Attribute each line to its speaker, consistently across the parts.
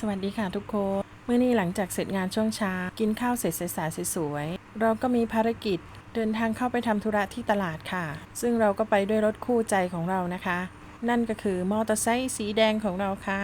Speaker 1: สวัสดีค่ะทุกคนเมื่อนี้หลังจากเสร็จงานช่วงเช้า กินข้าวเสร็จสายสวยๆเราก็มีภารกิจเดินทางเข้าไปทำธุระที่ตลาดค่ะ ซึ่งเราก็ไปด้วยรถคู่ใจของเรานะคะ นั่นก็คือมอเตอร์ไซค์สีแดงของเราค่ะ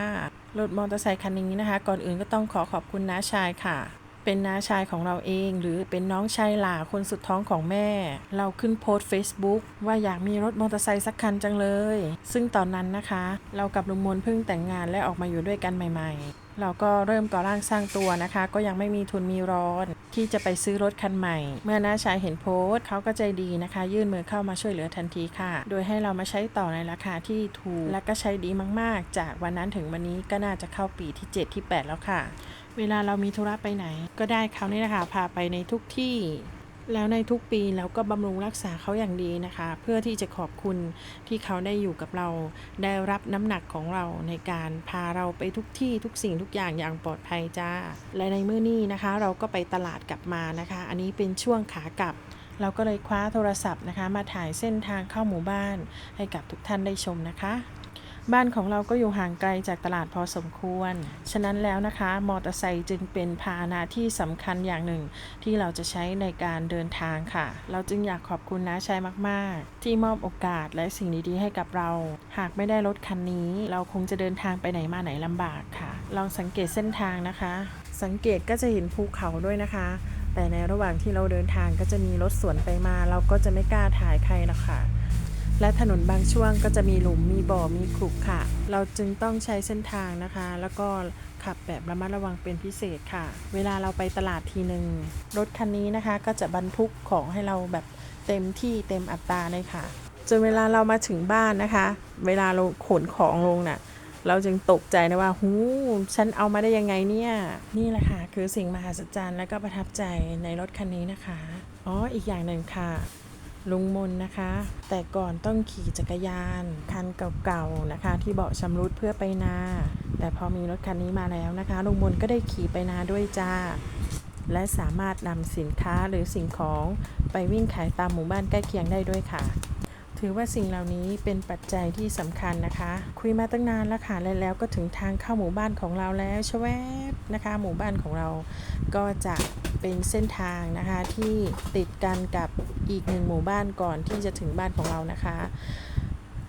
Speaker 1: รถมอเตอร์ไซค์คันนี้นะคะ ก่อนอื่นก็ต้องขอขอบคุณน้าชายค่ะ เป็นน้าชายของเราเอง หรือเป็นน้องชายหล่าคนสุดท้องของแม่ เราขึ้นโพสต์ Facebook ว่าอยากมีรถมอเตอร์ไซค์สักคันจังเลย ซึ่งตอนนั้นนะคะ เรากับลุงมนเพิ่งแต่งงานและออกมาอยู่ด้วยกันใหม่ ๆ เราก็เริ่มก่อร่างสร้างตัวนะคะ ก็ยังไม่มีทุนมีร้อน ที่จะไปซื้อรถคันใหม่ เมื่อน้าชายเห็นโพสต์เขาก็ใจดีนะคะ ยื่นมือเข้ามาช่วยเหลือทันทีค่ะ โดยให้เรามาใช้ต่อในราคาที่ถูก และก็ใช้ดีมากๆ จากวันนั้นถึงวันนี้ก็น่าจะเข้าปีที่ 7 ที่ 8 แล้วค่ะ เวลาเรามีธุระไปไหน ก็ได้เขานี่นะคะพาไปในทุกที่ แล้วในทุกปีเราก็บำรุงรักษาเขาอย่างดีนะคะ เพื่อที่จะขอบคุณที่เขาได้อยู่กับเรา ได้รับน้ำหนักของเราในการพาเราไปทุกที่ทุกสิ่งทุกอย่างอย่างปลอดภัยจ้า และในมื้อนี้นะคะ เราก็ไปตลาดกลับมานะคะ อันนี้เป็นช่วงขากลับ เราก็เลยคว้าโทรศัพท์นะคะ มาถ่ายเส้นทางเข้าหมู่บ้านให้กับทุกท่านได้ชมนะคะ บ้านของเราก็อยู่ห่างไกลจากตลาดพอสมควร ฉะนั้นแล้วนะคะ มอเตอร์ไซค์จึงเป็นพาหนะที่สำคัญอย่างหนึ่ง ที่เราจะใช้ในการเดินทางค่ะ เราจึงอยากขอบคุณน้าชัยมากๆ ที่มอบโอกาสและสิ่งดีๆให้กับเรา หากไม่ได้รถคันนี้ เราคงจะเดินทางไปไหนมาไหนลำบากค่ะ ลองสังเกตเส้นทางนะคะ สังเกตก็จะเห็นภูเขาด้วยนะคะ แต่ในระหว่างที่เราเดินทางก็จะมีรถสวนไปมา เราก็จะไม่กล้าถ่ายใครหรอกค่ะ และถนนบางช่วงก็จะมีหลุมมีบ่อมีขรุขระเราจึงต้องใช้เส้นทางนะคะ แล้วก็ขับแบบระมัดระวังเป็นพิเศษค่ะ เวลาเราไปตลาดทีหนึ่งรถคันนี้นะคะ ก็จะบรรทุกของให้เราแบบเต็มที่เต็มอัตราเลยค่ะจนเวลาเรามาถึงบ้านนะคะ เวลาเราขนของลงน่ะ เราจึงตกใจนะว่าหูฉันเอามาได้ยังไงเนี่ย นี่แหละค่ะ คือสิ่งมหัศจรรย์และก็ประทับใจในรถคันนี้นะคะ อ๋อ อีกอย่างหนึ่งค่ะ ลุงมนนะคะ แต่ก่อนต้องขี่จักรยานคันเก่าๆนะคะ ที่เบาะชำรุดเพื่อไปนา แต่พอมีรถคันนี้มาแล้วนะคะ ลุงมนก็ได้ขี่ไปนาด้วยจ้า และสามารถนำสินค้าหรือสิ่งของไปวิ่งขายตามหมู่บ้านใกล้เคียงได้ด้วยค่ะ ถือว่าสิ่งเหล่านี้เป็นปัจจัยที่สำคัญนะคะ คุยมาตั้งนานแล้วค่ะและแล้วก็ถึงทางเข้าหมู่บ้านของเราแล้วชแวบนะคะ หมู่บ้านของเราก็จะเป็นเส้นทางนะคะที่ติดกันกับอีกหนึ่งหมู่บ้านก่อนที่จะถึงบ้านของเรานะคะ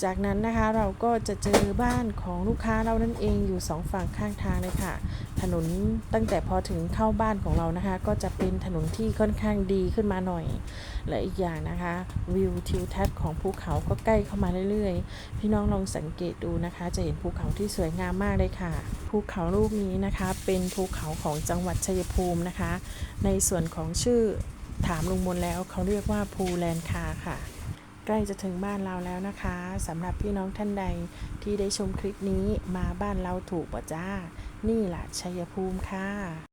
Speaker 1: จากนั้นนะคะเราก็จะเจอบ้านของลูกค้าเรานั่นเองอยู่สองฝั่งข้างทางเลยค่ะ ถนนตั้งแต่พอถึงเข้าบ้านของเรานะคะ ก็จะเป็นถนนที่ค่อนข้างดีขึ้นมาหน่อย และอีกอย่างนะคะ วิวทิวทัศน์ของภูเขาก็ใกล้เข้ามาเรื่อยๆ พี่น้องลองสังเกตดูนะคะ จะเห็นภูเขาที่สวยงามมากเลยค่ะ ภูเขาลูกนี้นะคะ เป็นภูเขาของจังหวัดชัยภูมินะคะ ในส่วนของชื่อถามลุงมนแล้วเขาเรียกว่าภูแลนคาค่ะ ใกล้จะถึงบ้านเราแล้วนะคะสำหรับพี่น้องท่านใดที่ได้ชมคลิปนี้มาบ้านเราถูกป่ะจ้า นี่แหละชัยภูมิค่ะ